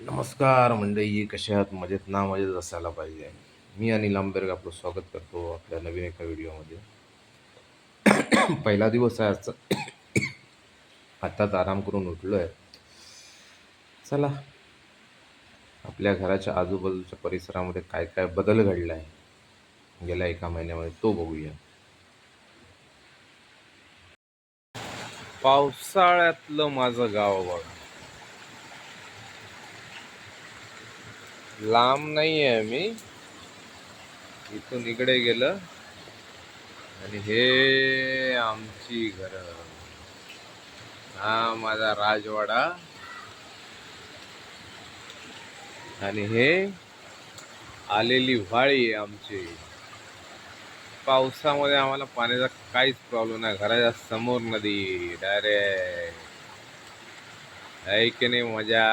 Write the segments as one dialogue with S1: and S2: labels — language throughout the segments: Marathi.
S1: नमस्कार मंडळी कशा आहात? मजेत ना मजेत असायला पाहिजे. मी अनिल आंबेरग आपलं स्वागत करतो आपल्या नवीन एका व्हिडिओमध्ये. पहिला दिवस आहे आजचा. आत्ताच आराम करून उठलो आहे चला आपल्या घराच्या आजूबाजूच्या परिसरामध्ये काय काय बदल घडला आहे गेल्या एका महिन्यामध्ये तो बघूया. पावसाळ्यातलं माझं गाव बघा. लांब नाही आहे मी इथून इकडे गेलं. आणि हे आमची घर. हा माझा राजवाडा. आणि हे आलेली व्हाळी आहे आमची. पावसामध्ये आम्हाला पाण्याचा काहीच प्रॉब्लेम नाही. घराच्या समोर नदी. डायरेक्ट आहे की नाही मजा?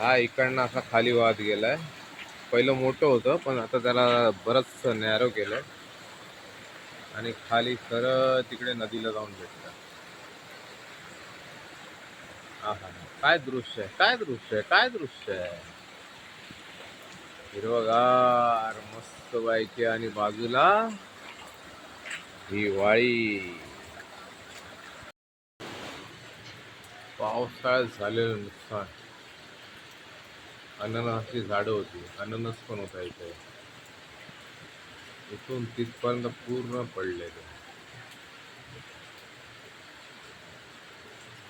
S1: हा इकडनं असा खाली वाहत गेलाय. पहिलं मोठं होतं पण आता त्याला बरंच नॅरो केलं आणि खाली खरं तिकडे नदीला जाऊन भेटलं. हा हा काय दृश्य आहे काय दृश्य आहे काय दृश्य आहे? हिरवगार मस्त बायके आणि बाजूला ही वाळी पावसाळ्यात झालेलं नुकसान. अननसची झाडं होती. अननस पण होता इथे. इथून तिथपर्यंत पूर्ण पडले ते.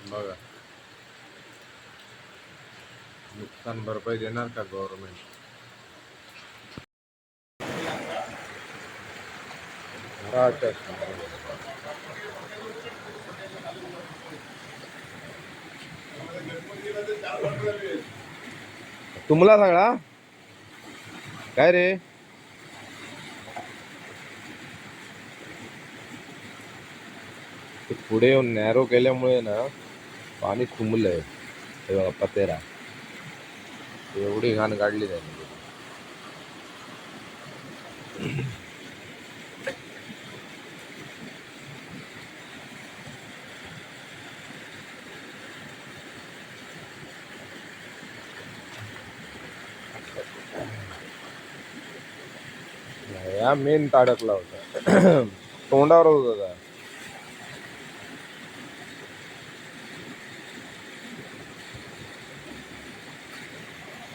S1: बघा. नुकसान भरपाई देणार का गव्हर्नमेंट अच्छा अच्छा तुम्हाला सगळा काय रे? ते पुढे येऊन नॅरो केल्यामुळे ना पाणी तुंबलंय हे बघा पतेरा. एवढी घाण काढली त्याने या मेन ताडकला होता. तोंडावर होता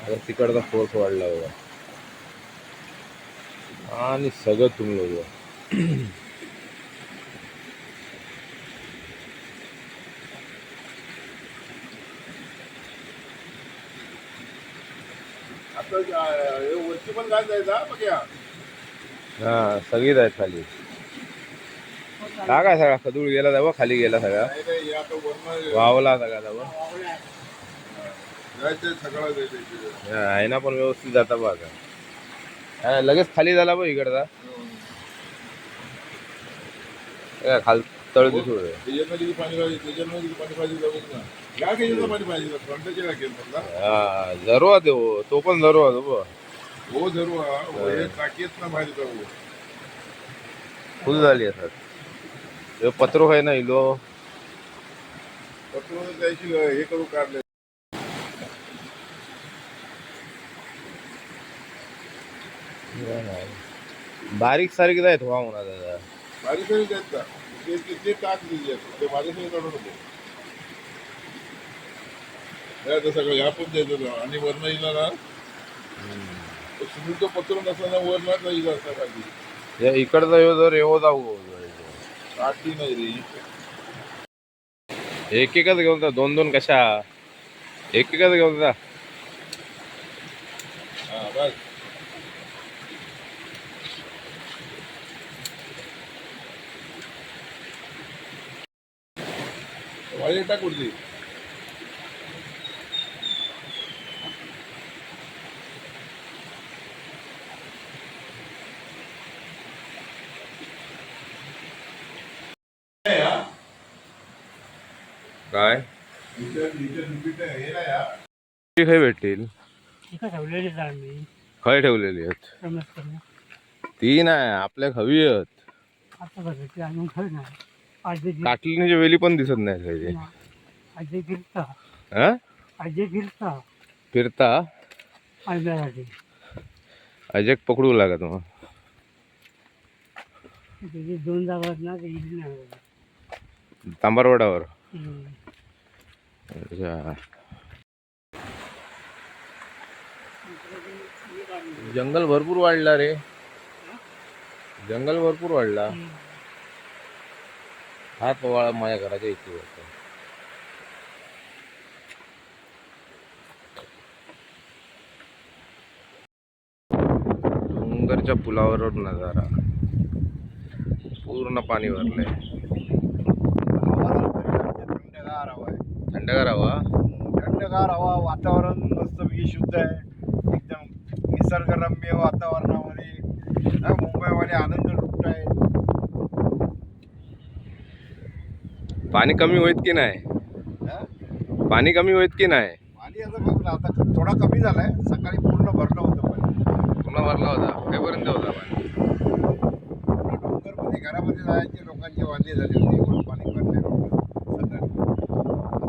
S1: आता तिकडचा फोर्स वाढला होता आणि सगळं तुंबलं होतं
S2: आता जा- वरती पण काय जायचा बघ्या.
S1: हा सगळीच आहेत खाली. हा काय सगळा खदूळ गेला जावं खाली गेला सगळा.
S2: हे
S1: वावला सगळा जावं. हा, आहे ना पण व्यवस्थित जाता बघा. हा, लगेच खाली झाला बघ इकडचा. हे खाल तळ दिसू हा जरूर देऊ तो पण जरूर बघ.
S2: हो जरूर. हा. हो, हे टाकीत ना बाहेर जाऊ
S1: फुल झाली असतात हे पत्रो आहे ना इलो.
S2: पत्र त्याची हे करू काढले.
S1: बारीक सारीक जायत व्हा म्हणा दादा.
S2: बारीक तरी जायत का? ते टाक दिली ते माझ्यासाठी काढू नको. हे आता सगळं या पण द्यायचं आणि वरनं येणार ना सिमेंटचं पत्र नसताना वरनाच येईल असं खाली.
S1: हे इकडचा यो जर येऊ जाऊ.
S2: नाही रे
S1: एक एकच घेऊन जा दोन दोन कशा? एक एकच घेऊन जा.
S2: हा बस. वायर टाक उरली
S1: काय खय भेटतील? खय ठेवलेली आहेत ती नाही आपल्या हवी आहेत. काटलीच्या वेली पण दिसत नाही
S3: गिरता
S1: हा.
S3: गिरता
S1: फिरता?
S3: आणण्यासाठी
S1: अजक पकडू लागत मग.
S3: त्याची दोन जागा आहेत ना ते इकडे नाही आलं.
S1: तांबारवाडावर.
S3: हम्म.
S1: जंगल भरपूर वाढला रे. जंगल भरपूर वाढला. हा पवाळा माझ्या घराच्या इथे होता डोंगरच्या पुलावर नजारा. पूर्ण पाणी भरलंय
S4: थंडगार हवा आहे
S1: थंडगार हवा.
S4: थंडगार हवा वातावरण मस्तपैकी शुद्ध आहे. एकदम निसर्गरम्य वातावरणामध्ये. मुंबईवाले आनंद लुटत आहेत
S1: पाणी कमी होईत की नाही? पाणी कमी होईत की नाही?
S4: पाणी आता बघ आता थोडा कमी झालाय. सकाळी पूर्ण भरलं होतं पाणी.
S1: पूर्ण भरला होता. कायपर्यंत होता पाणी?
S4: डोंगरमध्ये घरामध्ये जायचे लोकांचे वांदे झाले होते. पाणी भरले सकाळी आता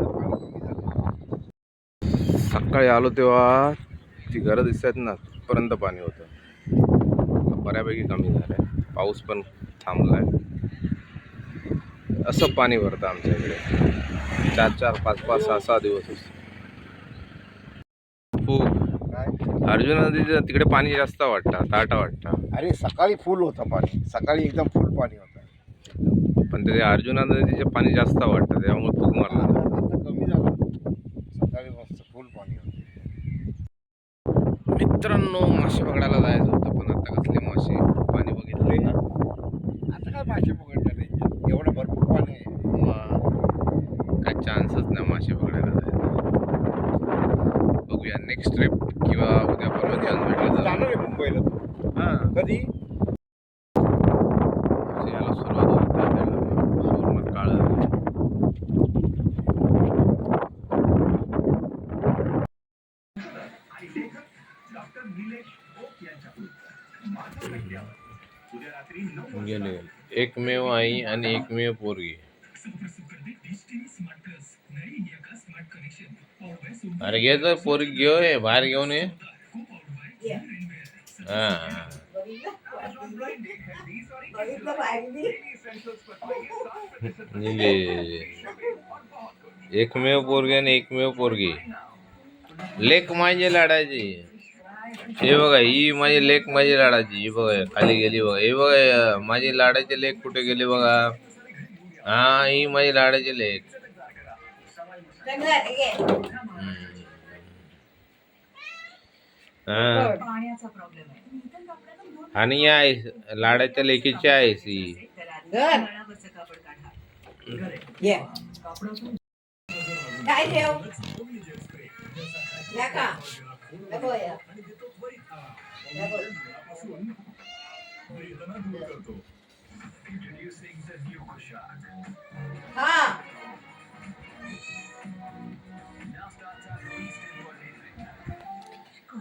S4: पाणी कमी झालं
S1: सकाळी आलो तेव्हा ती घरं दिसतात ना तिथपर्यंत पाणी होतं. बऱ्यापैकी कमी झालं आहे पाऊस पण थांबला आहे असं पाणी भरतं आमच्या इकडे. चार चार पाच पाच सहा सहा दिवस असतं हो.
S4: काय
S1: अर्जुन नदीच्या तिकडे पाणी जास्त वाटतं ताटा वाटतं.
S4: अरे सकाळी फुल होतं पाणी. सकाळी एकदम फुल पाणी होतं.
S1: पण ते अर्जुना नदीचे पाणी जास्त वाटतं त्यामुळे फुग मारला.
S4: कमी झालं सकाळी मस्त फुल पाणी होतं
S1: मित्रांनो मासे पकडायला जायचं होतं पण आता कसले मासे पाणी बघितले ना
S4: आता काय मासे पकडलं नाही एवढं भरपूर पाणी आहे
S1: मग काय चान्सच नाही मासे पकडायला जायचा बघूया नेक्स्ट ट्रिप किंवा उद्या परवा चान्स भेटला तर
S4: जाणार आहे मुंबईला तू
S1: हां
S4: कधी
S1: याला सुरुवात होते त्याला पूर्ण काळं गेले एकमेव आई आणि एकमेव पोरगी. अरे घे तर पोरगी घेऊ ये बाहेर घेऊन ये. हा म्हणजे एकमेव पोरगी आणि एकमेव पोरगी. लेख माझे लढायची हे बघा ही माझी लेख माझी लाडाची ही बघा खाली गेली बघा. हे बघा माझी लाडाची लेख कुठे गेली बघा? हा ही माझी लाडाची लेख हा. आणि आहे लाडाच्या लेखीची आहेस ही
S5: काय ठेव?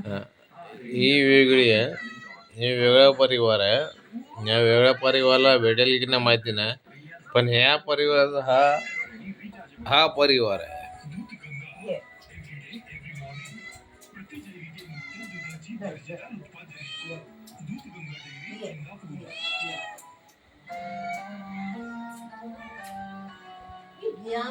S5: हा.
S1: ही वेगळी आहे. हे वेगळा परिवार आहे. या वेगळ्या परिवाराला भेटेल की नाही माहिती नाही. पण ह्या परिवाराचा हा हा परिवार आहे.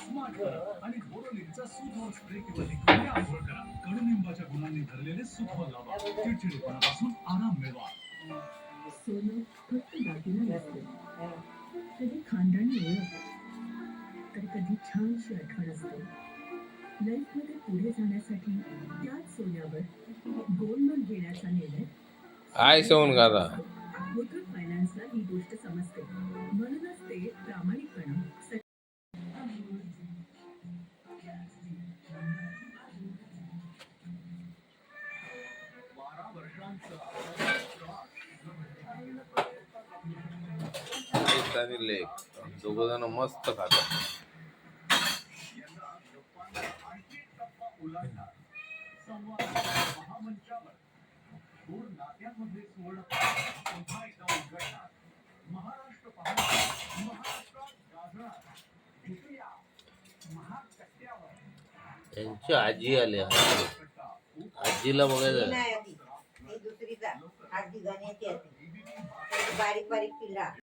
S5: देवा.
S6: कडुलिंबाच्या गुणांनी धरलेले सुख लावा. चिडचिडेपणापासून आराम मिळवा.
S7: सोनं फक्त दागिना नसतं.
S5: हा.
S7: कधी खानदानी ओळख तर कधी छानशी आठवण असते. लाईफमध्ये पुढे जाण्यासाठी त्याच सोन्यावर गोल्ड लोन घेण्याचा निर्णय
S1: आय सवून गादा.
S7: मुथूट फायनान्सला ही गोष्ट समजते. म्हणूनच ते प्रामाणिकपणे
S1: पाहणार दोघ जण मस्त खातात. त्यांची आजी आली आजीला
S5: बघायला
S1: बघायचं.
S5: नाही आधी. ही दुसरीचा. गाण्याची आधी बारीक बारीक पिल्ला.